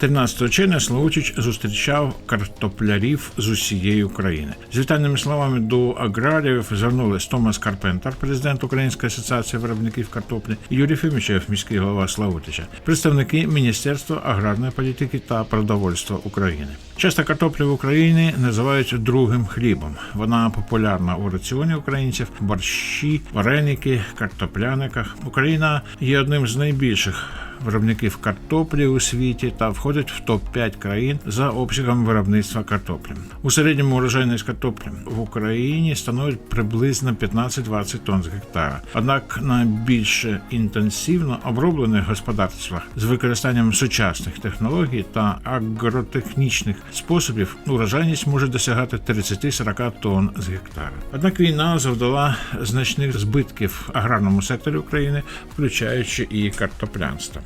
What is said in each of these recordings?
13 червня Славутич зустрічав картоплярів з усієї України. З вітальними словами до аграріїв звернулись Томас Карпентер, президент Української асоціації виробників картоплі, Юрій Фімічев, міський голова Славутича, представники Міністерства аграрної політики та продовольства України. Часто картоплю в Україні називають другим хлібом. Вона популярна у раціоні українців, борщі, вареники, картопляниках. Україна є одним з найбільших виробників картоплі у світі та входить в топ 5 країн за обсягом виробництва картоплі. У середньому урожайність картоплі в Україні становить приблизно 15-20 тонн з гектара. Однак на більш інтенсивно оброблених господарствах з використанням сучасних технологій та агротехнічних способів урожайність може досягати 30-40 тонн з гектара. Однак війна завдала значних збитків аграрному секторі України, включаючи і картоплянство.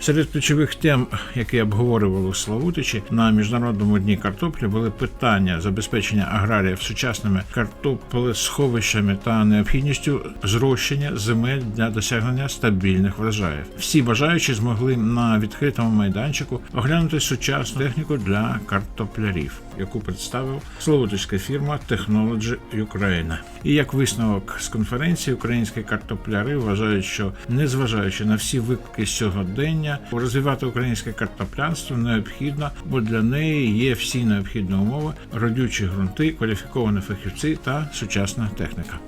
Серед ключових тем, які обговорювали у Славутичі на міжнародному дні картоплі, були питання забезпечення аграріїв сучасними картоплесховищами та необхідністю зрощення земель для досягнення стабільних врожаїв. Всі бажаючі змогли на відкритому майданчику оглянути сучасну техніку для картоплярів, яку представив Славутичська фірма Technology Ukraine. І як висновок з конференції, українські картопляри вважають, що незважаючи на всі виклики сьогодення, розвивати українське картоплянство необхідно, бо для неї є всі необхідні умови, родючі ґрунти, кваліфіковані фахівці та сучасна техніка.